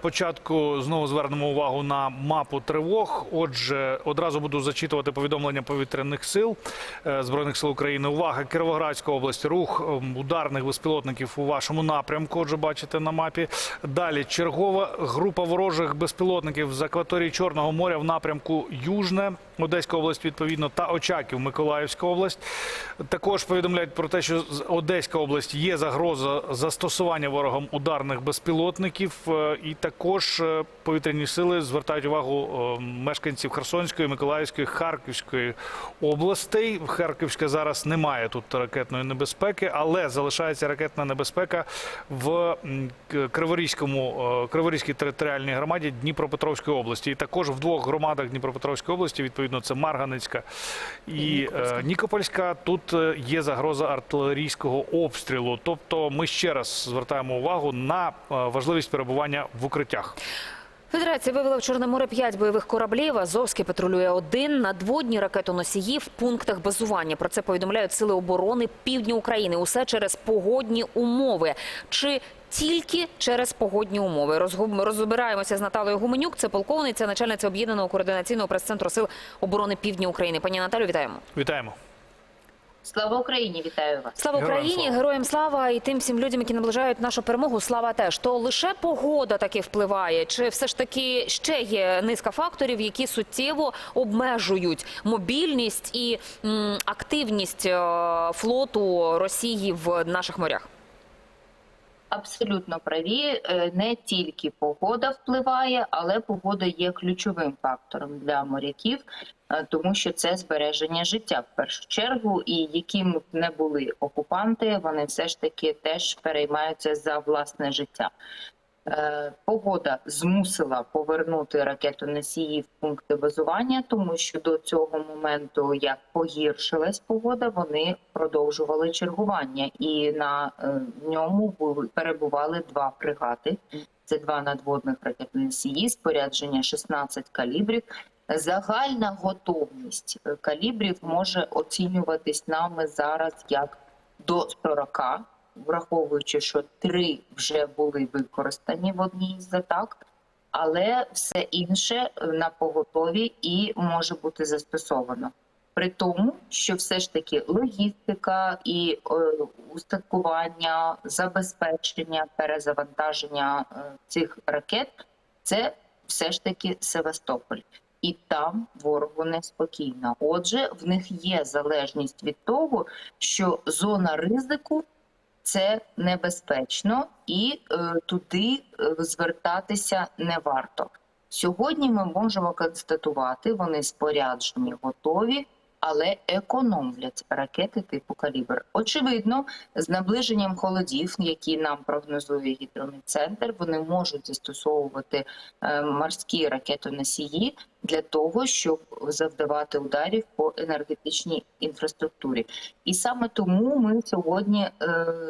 Початку знову звернемо увагу на мапу тривог. Отже, одразу буду зачитувати повідомлення повітряних сил е, збройних сил України. Увага, Кіровоградська область, рух ем, ударних безпілотників у вашому напрямку. Отже, бачите на мапі. Далі чергова група ворожих безпілотників з акваторії Чорного моря в напрямку Южне, Одеська область, відповідно, та Очаків, Миколаївська область. Також повідомляють про те, що з Одеська область є загроза застосування ворогом ударних безпілотників. Е, І також е, повітряні сили звертають увагу е, мешканців Херсонської, Миколаївської, Харківської областей. Харківська зараз немає тут ракетної небезпеки, але залишається ракетна небезпека в Криворізькому Криворізькій територіальній громаді Дніпропетровської області. І також в двох громадах Дніпропетровської області, відповідно, це Марганецька і е, Нікопольська. Тут е, є загроза артилерійського обстрілу. Тобто, ми ще раз звертаємо увагу на е, важливість перебування в укриттях. Федерація вивела в Чорне море п'ять бойових кораблів. Азовський патрулює один надводні ракетоносії в пунктах базування. Про це повідомляють сили оборони півдня України. Усе через погодні умови. Чи тільки через погодні умови розбираємося з Наталою Гуменюк. Це полковниця, начальниця об'єднаного координаційного прес-центру сил оборони Півдня України. Пані Наталю, вітаємо. Вітаємо. Слава Україні, вітаю вас. Слава Героям Україні, слава. героям слава і тим всім людям, які наближають нашу перемогу. Слава теж то лише погода таки впливає, чи все ж таки ще є низка факторів, які суттєво обмежують мобільність і м, активність е, флоту Росії в наших морях. Абсолютно праві. Е, Не тільки погода впливає, але погода є ключовим фактором для моряків, е, тому що це збереження життя в першу чергу. І якими б не були окупанти, вони все ж таки теж переймаються за власне життя. Е, Погода змусила повернути ракетоносії в пункти базування, тому що до цього моменту, як погіршилась погода, вони продовжували чергування, і на е, ньому перебували два фрегати. Це два надводних ракетоносії, спорядження 16 калібрів. Загальна готовність е, калібрів може оцінюватись нами зараз як до 40, враховуючи, що три вже були використані в одній з атак, але все інше е, на поготові і може бути застосовано. При тому, що все ж таки логістика і е, устаткування, забезпечення, перезавантаження е, цих ракет це все ж таки Севастополь. І там ворогу неспокійно. Отже, в них є залежність від того, що зона ризику це небезпечно, і е, туди е, звертатися не варто. Сьогодні ми можемо констатувати, вони споряджені, готові, але економлять ракети типу калібр. Очевидно, з наближенням холодів, які нам прогнозує гідрометцентр, вони можуть застосовувати е, морські ракетоносії для того, щоб завдавати ударів по енергетичній інфраструктурі. І саме тому ми сьогодні е,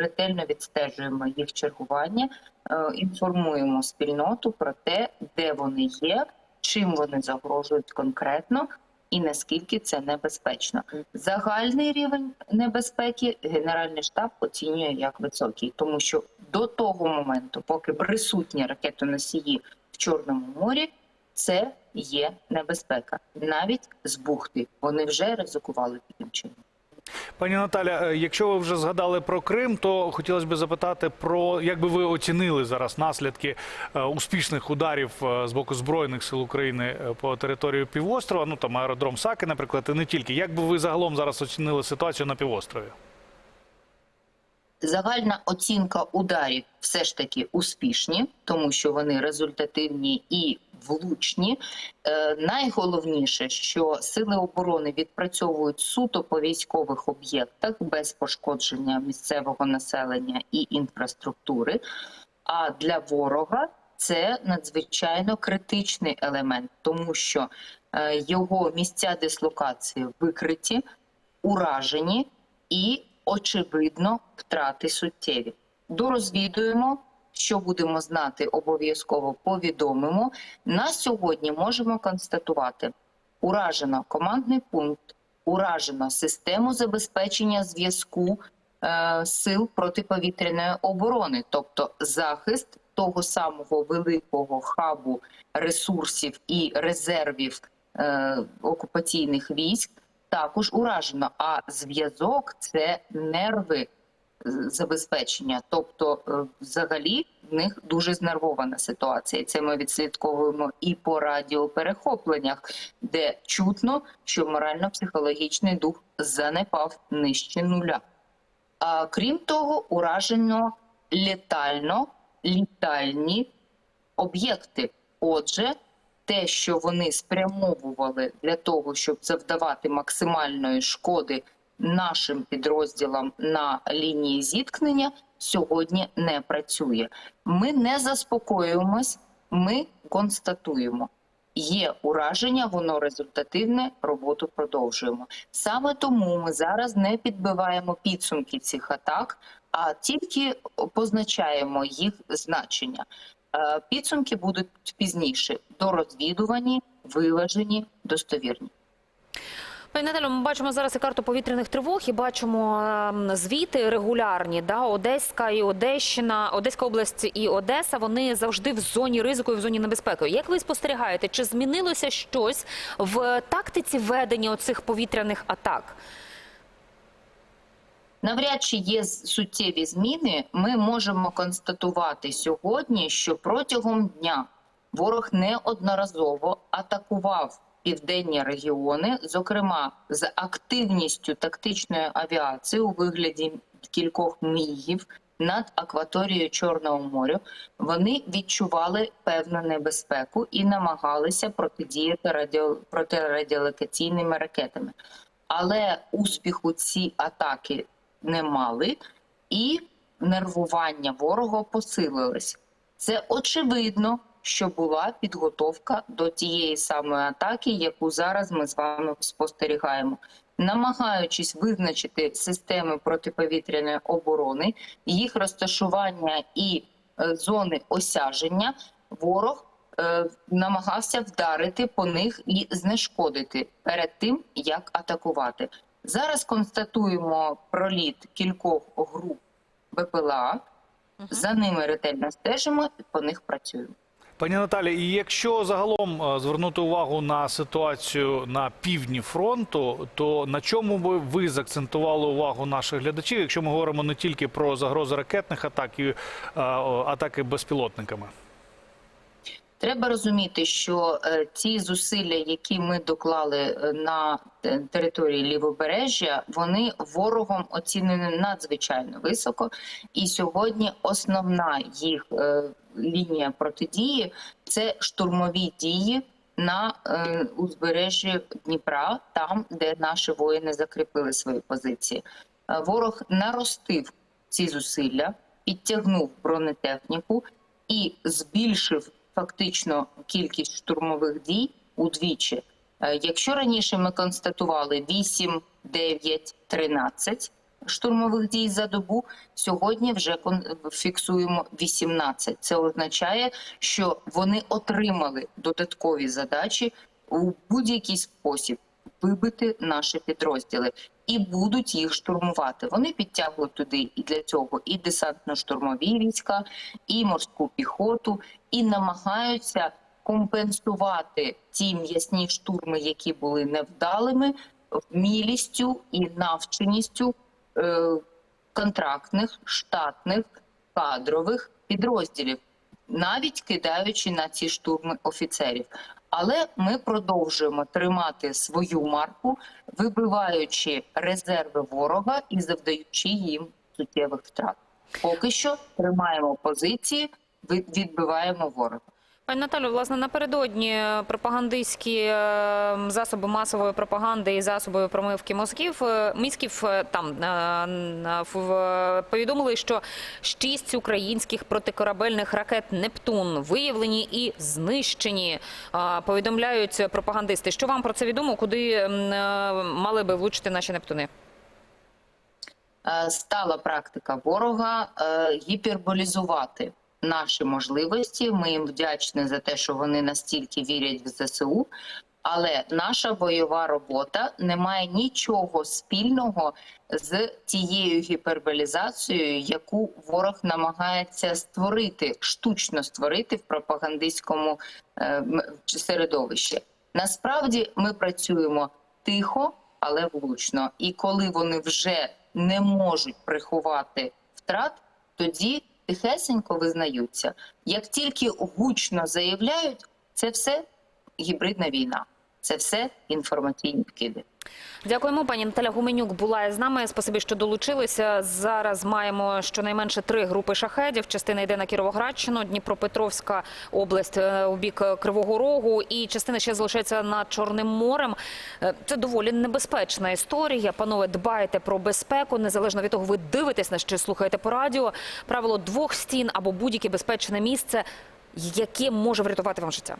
ретельно відстежуємо їх чергування, е, інформуємо спільноту про те, де вони є, чим вони загрожують конкретно. І наскільки це небезпечно, загальний рівень небезпеки Генеральний штаб оцінює як високий, тому що до того моменту, поки присутні ракетоносії в Чорному морі, це є небезпека. Навіть з бухти вони вже ризикували таким чином. Пані Наталя, е, якщо ви вже згадали про Крим, то хотілося б запитати про як би ви оцінили зараз наслідки е, успішних ударів е, з боку збройних сил України по території півострова. Ну там аеродром Саки, наприклад, і не тільки. Як би ви загалом зараз оцінили ситуацію на півострові? Загальна оцінка ударів все ж таки успішні, тому що вони результативні і влучні. Е, найголовніше, що сили оборони відпрацьовують суто по військових об'єктах без пошкодження місцевого населення і інфраструктури. А для ворога це надзвичайно критичний елемент, тому що е, його місця дислокації викриті, уражені і очевидно втрати суттєві. Дорозвідуємо, що будемо знати, обов'язково повідомимо. На сьогодні можемо констатувати: уражено командний пункт, уражено систему забезпечення зв'язку е, сил протиповітряної оборони, тобто захист того самого великого хабу ресурсів і резервів е, окупаційних військ також уражено. А зв'язок це нерви забезпечення. Тобто, е, взагалі, в них дуже знервована ситуація. Це ми відслідковуємо і по радіоперехопленнях, де чутно, що морально-психологічний дух занепав нижче нуля. А крім того, уражено літально літальні об'єкти. Отже, те, що вони спрямовували для того, щоб завдавати максимальної шкоди нашим підрозділам на лінії зіткнення, сьогодні не працює. Ми не заспокоюємось, ми констатуємо. Є ураження, воно результативне, роботу продовжуємо. Саме тому ми зараз не підбиваємо підсумки цих атак, а тільки позначаємо їх значення. Е, Підсумки будуть пізніше дорозвідувані, виважені, достовірні. Пані Наталю, ми бачимо зараз і карту повітряних тривог, і бачимо ем, звіти регулярні. Да, Одеська і Одещина, Одеська область і Одеса. Вони завжди в зоні ризику і в зоні небезпеки. Як ви спостерігаєте, чи змінилося щось в тактиці ведення оцих повітряних атак? Навряд чи є суттєві зміни. Ми можемо констатувати сьогодні, що протягом дня ворог неодноразово атакував південні регіони, зокрема з активністю тактичної авіації у вигляді кількох мігів над акваторією Чорного моря. Вони відчували певну небезпеку і намагалися протидіяти радіо протирадіолокаційними ракетами. Але успіху ці атаки не мали, і нервування ворога посилилось. Це очевидно, що була підготовка до тієї самої атаки, яку зараз ми з вами спостерігаємо. Намагаючись визначити системи протиповітряної оборони, їх розташування і е, зони осяження, ворог е, намагався вдарити по них і знешкодити перед тим, як атакувати. Зараз констатуємо проліт кількох груп БПЛА. За ними ретельно стежимо і по них працюємо. Пані Наталі, і якщо загалом е, звернути увагу на ситуацію на півдні фронту, то на чому би ви заакцентували увагу наших глядачів, якщо ми говоримо не тільки про загрози ракетних атак і е, атаки безпілотниками? Треба розуміти, що е, ті зусилля, які ми доклали е, на території лівобережжя, вони ворогом оцінені надзвичайно високо. І сьогодні основна їх е, лінія протидії це штурмові дії на е, узбережжі Дніпра, там, де наші воїни закріпили свої позиції. Е, Ворог наростив ці зусилля, підтягнув бронетехніку і збільшив фактично кількість штурмових дій удвічі. Е, Якщо раніше ми констатували 8, 9, 13 штурмових дій за добу, сьогодні вже фіксуємо 18. Це означає, що вони отримали додаткові задачі у будь-який спосіб вибити наші підрозділи і будуть їх штурмувати. Вони підтягують туди і для цього і десантно-штурмові війська, і морську піхоту, і намагаються компенсувати ті м'ясні штурми, які були невдалими, вмілістю і навченістю е, контрактних, штатних, кадрових підрозділів, навіть кидаючи на ці штурми офіцерів. Але ми продовжуємо тримати свою марку, вибиваючи резерви ворога і завдаючи їм суттєвих втрат. Поки що тримаємо позиції, відбиваємо ворога. Пані Наталю, власне, напередодні пропагандистські е, засоби масової пропаганди і засоби промивки мозків е, мізків е, там повідомили, що шість українських протикорабельних ракет Нептун виявлені і знищені. Повідомляють пропагандисти. Що вам про це відомо? Куди мали би влучити наші Нептуни? Стала практика ворога гіперболізувати наші можливості. Ми їм вдячні за те, що вони настільки вірять в ЗСУ. Але наша бойова робота не має нічого спільного з тією гіперболізацією, яку ворог намагається створити, штучно створити в пропагандистському е, середовищі. Насправді ми працюємо тихо, але влучно. І коли вони вже не можуть приховати втрат, тоді тихесенько визнаються. Як тільки гучно заявляють, це все гібридна війна, це все інформаційні вкиди. Дякуємо. Пані Наталя Гуменюк була з нами. Спасибі, що долучилися. Зараз маємо щонайменше три групи шахедів. Частина йде на Кіровоградщину, Дніпропетровська область е, у бік Кривого Рогу, і частина ще залишається над Чорним морем. Е, Це доволі небезпечна історія. Панове, дбайте про безпеку, незалежно від того, ви дивитесь на що слухаєте по радіо. Правило двох стін або будь-яке безпечне місце, яке може врятувати вам життя.